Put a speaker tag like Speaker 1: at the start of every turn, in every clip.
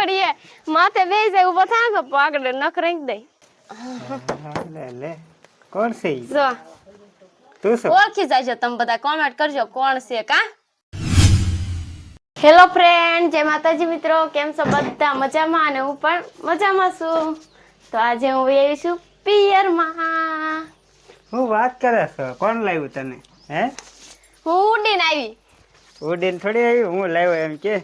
Speaker 1: કરીએ. માથે બે જાય ઊભો થા કે આગળ નખ રેંક દે.
Speaker 2: લે લે. કોણ છે
Speaker 1: જો.
Speaker 2: તું શું?
Speaker 1: ઓળખી જાય તમે બધા. કોમેન્ટ કરજો કોણ છે કા હેલો ફ્રેન્ડ જય માતાજી મિત્રો. કેમ છો બધા? મજામાં? અને હું પણ મજામાં છું. તો આજે હું આવી છું પિયરમાં.
Speaker 2: હું વાત કરે છો? કોણ લાવ્યું તને હે?
Speaker 1: હું ઉડીને આવી.
Speaker 2: ઉડીને થોડી આવી? હું લાવ્યો એમ કે?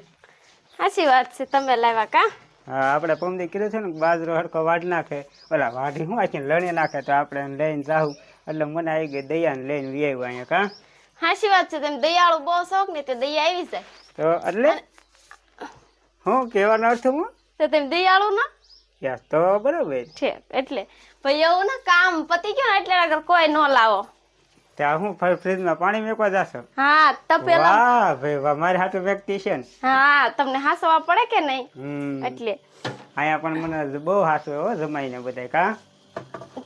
Speaker 1: સાચી વાત છે તમે લાવ્યા કા?
Speaker 2: હા આપણે પમદી કીધું છે ને બાજરો હડકો વાઢ નાખે. ઓલા વાઢી હું આખી લણી નાખે તો આપણે લઈને જાઉં એટલે મને આવી ગઈ દયાને લઈને વી આવ્યો અહીંયા કા?
Speaker 1: સાચી વાત છે તમે દયાળુ બહુ શોખ ને તે દયા આવી જાય.
Speaker 2: તો એટલે? હું કહેવાનો અર્થ હું?
Speaker 1: તો તમે દયાળુ ના?
Speaker 2: યાર તો બરાબર.
Speaker 1: છે એટલે. ભાઈ એવું ને કામ પતી ગયું ને એટલે આગળ કોઈ ન લાવો.
Speaker 2: ત્યાં હું ફ્રીજ ફ્રીજમાં પાણી મેકવા જાશો?
Speaker 1: હા તપેલા
Speaker 2: વાહ ભાઈ વાહ મારી હાથે વ્યક્તિ છે ને.
Speaker 1: હા તમને હાસવા પડે કે નહીં? એટલે.
Speaker 2: અહીંયા પણ મને બહુ હાસો હો જમાઈને બધા કા?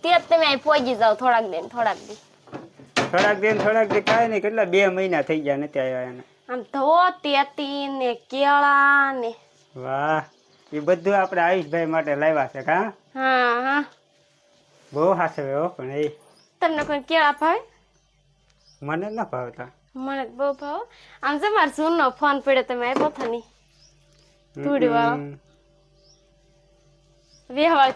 Speaker 1: તે તમે અહીં પહોંચી જાવ થોડાક દિન થોડાક દિન.
Speaker 2: થોડાક દિન થોડાક દિન કાંઈ નહીં કેટલા બે મહિના થઈ ગયા નથી આવ્યા એને.
Speaker 1: આમ ધોતી તેતી ને કેળા ને
Speaker 2: વાહ એ બધું આપણે આયુષભાઈ માટે લાવ્યા છે કા?
Speaker 1: હા હા.
Speaker 2: બહુ હાસવે હો પણ એ
Speaker 1: તમને કોઈ કેળા ભાવે?
Speaker 2: મને ન ભાવતા.
Speaker 1: મને બહુ ભાવ. આમ છે મારે જૂનો ફોન પડ્યો તમે આપ્યો હતો નહીં. ધૂળી વાળો
Speaker 2: હમ.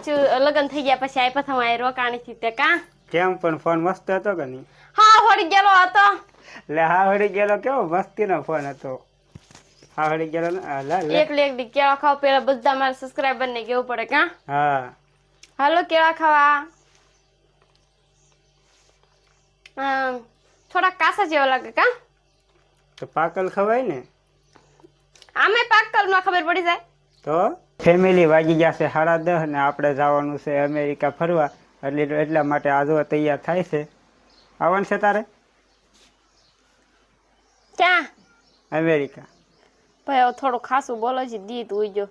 Speaker 1: ચુ લગ્ન થઈ ગયા પછી આપ્યા હતા મારે રોકાણી થી તે કા?
Speaker 2: કેમ પણ ફોન મસ્ત હતો કે નહીં?
Speaker 1: હા હોડી ગયેલો હતો.
Speaker 2: એટલે હા હોડી ગયેલો કેવો મસ્તીનો ફોન હતો. હા હોડી ગયેલો ને આ લા લે.
Speaker 1: એકલી એકલી કેળા ખાવ પેલા બધા મારા સબસ્ક્રાઇબર ને કેવું પડે કા?
Speaker 2: હા.
Speaker 1: હાલો કેળા ખાવા. થોડા કાસા જેવા લાગે કા?
Speaker 2: તો પાકલ ખવાય ને?
Speaker 1: આમે પાકલમાં ખબર પડી જાય.
Speaker 2: તો? ફેમિલી વાગી જશે સાડા દસ ને આપણે જવાનું છે અમેરિકા ફરવા. એટલે એટલા માટે આજો તૈયાર થાય છે. આવવાનું છે તારે?
Speaker 1: ક્યાં?
Speaker 2: અમેરિકા.
Speaker 1: ભાઈ થોડું ખાસું બોલો છે દીત
Speaker 2: ઉજો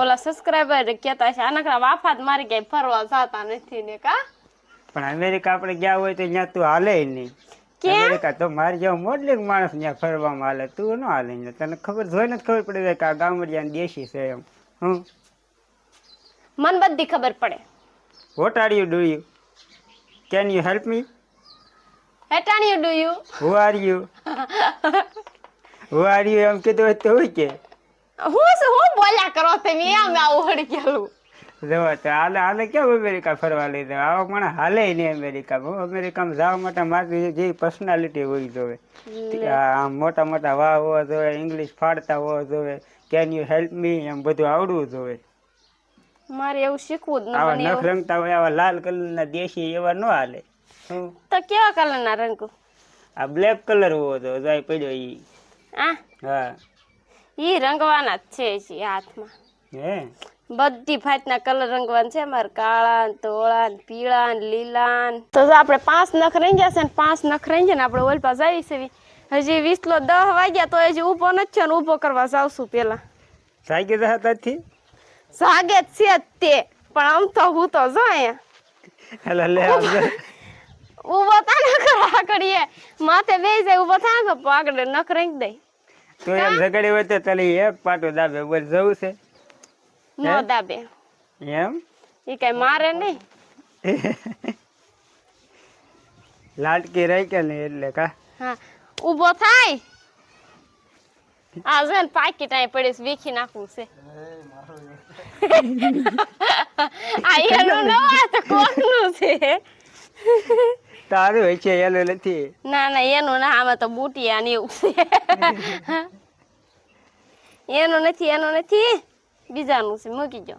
Speaker 1: ઓલા સબસ્ક્રાઈબર કહેતા છે આનકરા વાફાત મારી ક્યાંય ફરવા જતા નથી ને કા?
Speaker 2: પણ અમેરિકા આપણે ગયા હોય તો ત્યાં તું હાલે નહીં. અમેરિકા તો મારી જેવો મોડલિંગ માણસ ત્યાં ફરવામાં હાલે. તું ન હાલે ને તને ખબર જોઈને જ ખબર પડી જાય કે આ ગામડિયા દેશી છે એમ. હું
Speaker 1: મન બધી ખબર પડે.
Speaker 2: What are you do you? Can you help me?
Speaker 1: હેટાણિયું do you?
Speaker 2: Who are you who are you એમ કીધું હોય તો હોય કે.
Speaker 1: હું શું હું બોલ્યા કરો તમે? એમ આવું ગયેલું.
Speaker 2: જોવો તો હાલે હાલે કેમ અમેરિકા ફરવા લઈ જાય આવા મને હાલે નહીં અમેરિકામાં. અમેરિકામાં જવા માટે મારી જે પર્સનાલિટી હોય જોવે. આમ મોટા મોટા વાહ હોવા જોઈએ ઇંગ્લિશ ફાડતા હોવા જોવે કેન યુ હેલ્પ મી એમ બધું આવડવું જોવે.
Speaker 1: મારે એવું શીખવું જ
Speaker 2: આવા નખ રંગતા હોય આવા લાલ કલરના દેશી એવા ન હાલે.
Speaker 1: તો કેવા કલરના રંગ?
Speaker 2: આ બ્લેક કલર હોવો તો જાય પડ્યો ઈ.
Speaker 1: હા
Speaker 2: હા.
Speaker 1: ઈ રંગવાના જ છે હાથમાં.
Speaker 2: હે?
Speaker 1: બધી ફાટના કલર રંગવાના છે. અમારે કાળા ને ધોળા ને પીળા ને લીલા તો આપણે પાંચ નખ રહી ગયા છે ને પાંચ નખ રહી ગયા ને આપણે ઓલ પાસે આવી છે હજી વીસલો દહ વાગ્યા તો હજી ઊભો નથી ને ઊભો કરવા જાવશું પેલા.
Speaker 2: સાઈકી જતા ત્યાંથી
Speaker 1: જાગે જ છે તે પણ આમ તો હું તો જો અહીંયા.
Speaker 2: લે
Speaker 1: ઊભો તા ન કરા કરીએ માથે બે જાય ઊભો થાય કે પાકડે નખ રહી દઈ
Speaker 2: તું એમ ઝઘડી હોય તો તને એક પાટો દાબે બોલ જવું છે.
Speaker 1: નો દાબે.
Speaker 2: એમ?
Speaker 1: એ કઈ મારે નહીં.
Speaker 2: લાટકી રહી કે નહીં એટલે કા?
Speaker 1: હા. ઊભો થાય. આ છે પાકી ટાઈ છે, વીખી નાખવું છે. આ એનું ન આ તો કોકનું છે.
Speaker 2: તારું હોય છે એનું નથી.
Speaker 1: ના ના એનું ના આમાં તો બુટિયા ને એવું છે. એનું નથી એનું નથી. બીજાનું છે મૂકી જો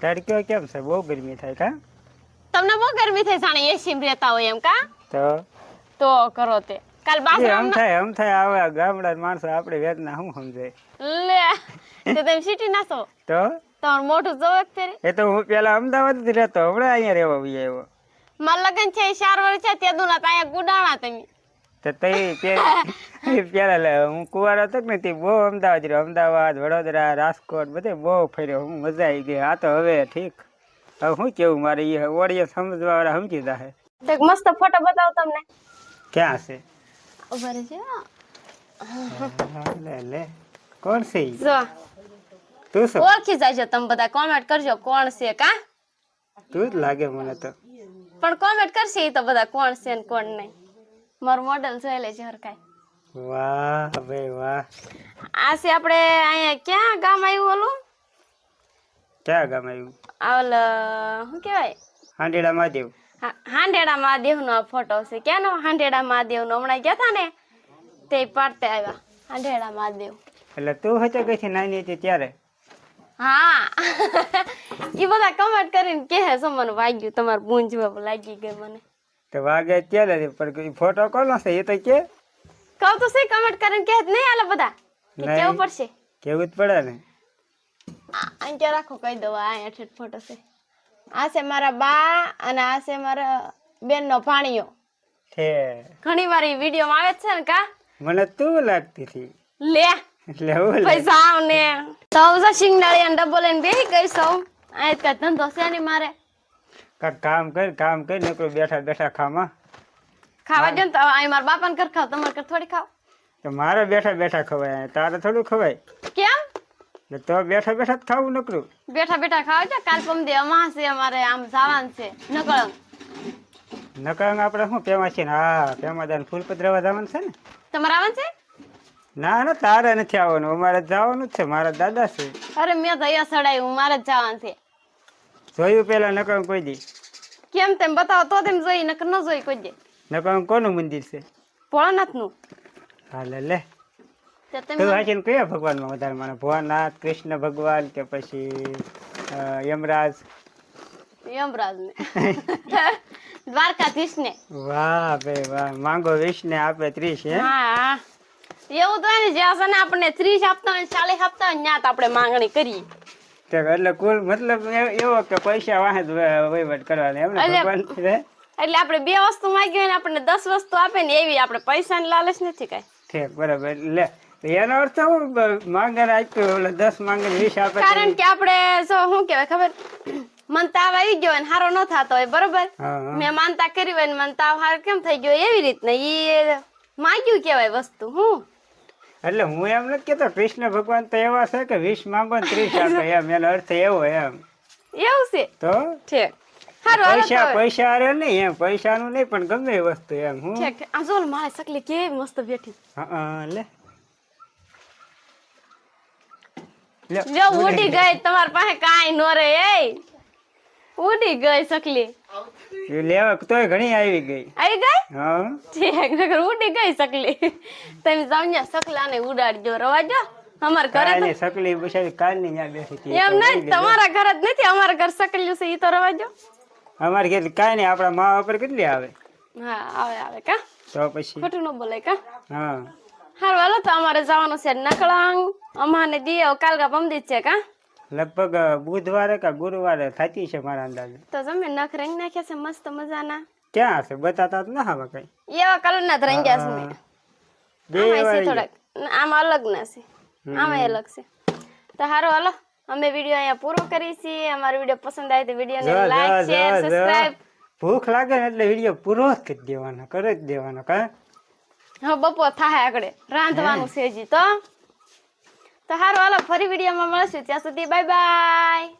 Speaker 2: તડક્યો કેમ છે? બહુ ગરમી થાય કા?
Speaker 1: તમને બહુ ગરમી થાય સાણે એસી માં રહેતા હોય એમ કા?
Speaker 2: તો?
Speaker 1: તો કરો તે. કાલ બાસરા
Speaker 2: આમ થાય એમ થાય આવે ગામડા માણસો આપણે વેદના શું સમજાય
Speaker 1: લે તો તમે સિટી નાખો
Speaker 2: તો?
Speaker 1: તમારું મોઢું જોવે જ ફેરે
Speaker 2: એ તો હું પેલા અમદાવાદ જ રહેતો હમણાં અહીંયા રહેવા આવ્યો.
Speaker 1: મારા લગ્ન છે ચાર વર્ષ છે તે દુના ત્યાં ગુડાણા તમે.
Speaker 2: તો તઈ પે- પેલા લે હું કુંવારો હતો કે ને તે બહુ અમદાવાદ રહ્યો. અમદાવાદ વડોદરા રાજકોટ બધે બહુ ફર્યો. હું મજા આવી ગઈ. આ તો હવે ઠીક. હવે શું કેવું મારે એ ઓડિયો સમજવા વાળા સમજી જાહે.
Speaker 1: તો એક મસ્ત ફોટો બતાવો તમને.
Speaker 2: ક્યાં છે?
Speaker 1: ઊભા રહેજો
Speaker 2: લે લે. કોણ છે ઈ?
Speaker 1: જો.
Speaker 2: તું શું?
Speaker 1: ઓળખી જાય તમે બધા. કોમેન્ટ કરજો કોણ છે કા?
Speaker 2: તું જ લાગે મને તો.
Speaker 1: પણ કોમેન્ટ કરશે એ તો બધા કોણ છે ને કોણ નહીં. મારું મોડેલ જોઈ લેજે હરકાય
Speaker 2: વાહ ભાઈ વાહ.
Speaker 1: આ છે આપણે અહીંયા ક્યાં ગામ આવ્યું ઓલું?
Speaker 2: ક્યાં ગામ આવ્યું?
Speaker 1: ઓલ શું કહેવાય?
Speaker 2: હાંડેડા મહાદેવ.
Speaker 1: હાંડેડા મહાદેવનો નો ફોટો છે. ક્યાંનો હાંડેડા મહાદેવ નો હમણાં ગયા હતા ને તે પાડતે આવ્યા. હાંડેડા મહાદેવ.
Speaker 2: એટલે તું હતો ગઈ છે નાની હતી ત્યારે?
Speaker 1: હા. એ બધા કમેન્ટ કરીને કે છે મને વાગ્યું તમારે પૂંજવા લાગી ગઈ મને.
Speaker 2: તો વાગે ત્યારે પણ ફોટો કોનો છે એ તો કે?
Speaker 1: કહું તો છે કમેન્ટ કરીને કે નહીં આલે બધા કે કેવું પડશે?
Speaker 2: કેવું જ પડે ને.
Speaker 1: આ- અહીં રાખો? કહી દો આ હેઠ ફોટો છે. આ છે મારા બા અને આ છે મારા બેનનો ભાણિયો.
Speaker 2: છે.
Speaker 1: ઘણી વાર વીડિયો માં આવે છે ને કા?
Speaker 2: મને તું લાગતી હતી.
Speaker 1: લે
Speaker 2: એટલે હું લે.
Speaker 1: પૈસા આવને તો હું શિંગડાળી અને ડબ્બો લઈને બેસી ગઈ સૌ. આ કઈ ધંધો છે ને મારે.
Speaker 2: કાંઈક કામ કર કામ કર નકરો બેઠા બેઠા ખામાં.
Speaker 1: ખાવા દો ને તો અહીં મારા બાપાને કર ખાવ તમારે કર થોડી ખાવ.
Speaker 2: તો મારે બેઠા બેઠા ખવાય તારે થોડું ખવાય.
Speaker 1: કેમ?
Speaker 2: ને તો બેઠા બેઠા જ ખાવું નકરું.
Speaker 1: બેઠા બેઠા ખાવ છે? કાલ પમદે અમાસ છે અમારે આમ જવાનું છે નકળંગ.
Speaker 2: નકળ આપણે શું પેમાં છે ને? હા પેમા દાન ફૂલ પધરાવા જવાનું છે ને.
Speaker 1: તમારે આવવાનું છે?
Speaker 2: ના ના તારે નથી આવવાનું અમારે જવાનું જ છે મારા દાદા છે.
Speaker 1: અરે મેં તો અહીંયા સડાયું મારે જ જવાનું છે.
Speaker 2: જોયું પેલા નકર કોઈ દી?
Speaker 1: કેમ તેમ બતાવો તો તેમ જોઈ નકર ન જોઈ કોઈ દે.
Speaker 2: નકર કોનું મંદિર છે?
Speaker 1: ભોળાનાથનું.
Speaker 2: હાલે લે.
Speaker 1: તે તમે
Speaker 2: કયા ભગવાનમાં વધારે માને? ભોળાનાથ કૃષ્ણ ભગવાન કે પછી યમરાજ
Speaker 1: યમરાજ? ને દ્વારકાધીશ ને
Speaker 2: વાહ બે વાહ. માંગો વીસ ને આપે ત્રીસ હે?
Speaker 1: હા. એવું તો ને જ્યાં છે ને આપણને ત્રીસ આપતા હોય ચાલીસ આપતા હોય ત્યાં આપણે માંગણી કરીએ.
Speaker 2: એટલે કુલ મતલબ એવો કે પૈસા વાહે વહીવટ કરવાનો. એમ ને
Speaker 1: એટલે-
Speaker 2: ભગવાન
Speaker 1: એટલે આપણે બે વસ્તુ માંગી હોય ને આપણને દસ વસ્તુ આપે ને એવી આપણે પૈસાની લાલચ નથી કઈ.
Speaker 2: ઠીક બરાબર. લે એનો અર્થ હું માંગણ આપ્યું એટલે દસ માંગણ વીસ આપે
Speaker 1: કારણ કે આપણે જો શું કહેવાય ખબર? મન તાવ આવી ગયો હોય ને હારો ન થતો હોય બરોબર. મેં માનતા કરી હોય ને મન તાવ હાર કેમ થઈ ગયો એવી રીતના. એ માગ્યું કહેવાય વસ્તુ હું?
Speaker 2: એટલે હું એમ નથી કેતો કૃષ્ણ ભગવાન તો એવા છે કે વીસ માંગો ને ત્રીસ આપે એમ એનો અર્થ એવો એમ.
Speaker 1: એવું છે?
Speaker 2: તો?
Speaker 1: તો
Speaker 2: પૈસા પૈસા હારે નહીં એમ પૈસાનું નહીં પણ ગમે એ વસ્તુ એમ હું.
Speaker 1: આ જો મારે સકલી કેવી મસ્ત બેઠી.
Speaker 2: હા, લે. લે,
Speaker 1: જો ઉડી ગઈ. તમારી પાસે કાઈ નો રે એ ઉડી ગઈ સકલી
Speaker 2: લેવા તોય ઘણી આવી ગઈ.
Speaker 1: આવી ગઈ?
Speaker 2: હા.
Speaker 1: ઠીક નકર ઉડી ગઈ સકલી તમે સમજ્યા સકલાને ઉડાડજો રવાજો અમાર ઘરે તો
Speaker 2: સકલી બિચારી કાલની ત્યાં બેઠી હતી
Speaker 1: એમ નહીં તમારા ઘરે જ નથી અમારા ઘર સકલ્યું છે ઈ તો રવાજો
Speaker 2: અમારે કેટલી કાઈ નહીં આપણા મા ઉપર કેટલી આવે?
Speaker 1: હા આવે આવે કા?
Speaker 2: તો પછી?
Speaker 1: ખોટું ન બોલે કા?
Speaker 2: હા.
Speaker 1: હારું હાલો તો અમારે જવાનું છે નકળાંગ. અમાને દીયો કાલકા પમદી છે કા?
Speaker 2: લગભગ બુધવારે કે ગુરુવારે થતી છે મારા અંદાજે.
Speaker 1: તો તમે નખ રંગ નાખ્યા છે મસ્ત મજાના?
Speaker 2: ક્યાં હશે? બતાતા જ ના હવે કઈ.
Speaker 1: એવા કલરના જ રંગ્યા છે મેં.
Speaker 2: બે વાળી.
Speaker 1: થોડાક. આમ અલગ ના છે. આમ અલગ છે. તો હારો હાલો. અમે વીડિયો અહીંયા પૂરો કરી છીએ. અમારો વીડિયો પસંદ આવે તો
Speaker 2: જો,
Speaker 1: વિડીયોને લાઈક શેર
Speaker 2: જો, જો.
Speaker 1: સબસ્ક્રાઇબ
Speaker 2: ભૂખ લાગે ને એટલે વીડિયો પૂરો જ કરી દેવાનો કરી જ દેવાનો કા?
Speaker 1: હા બપોર થાય આગળ. રાંધવાનું છે હજી તો. તો હારું હાલો ફરી વિડીયોમાં મળશું. ત્યાં સુધી બાય બાય.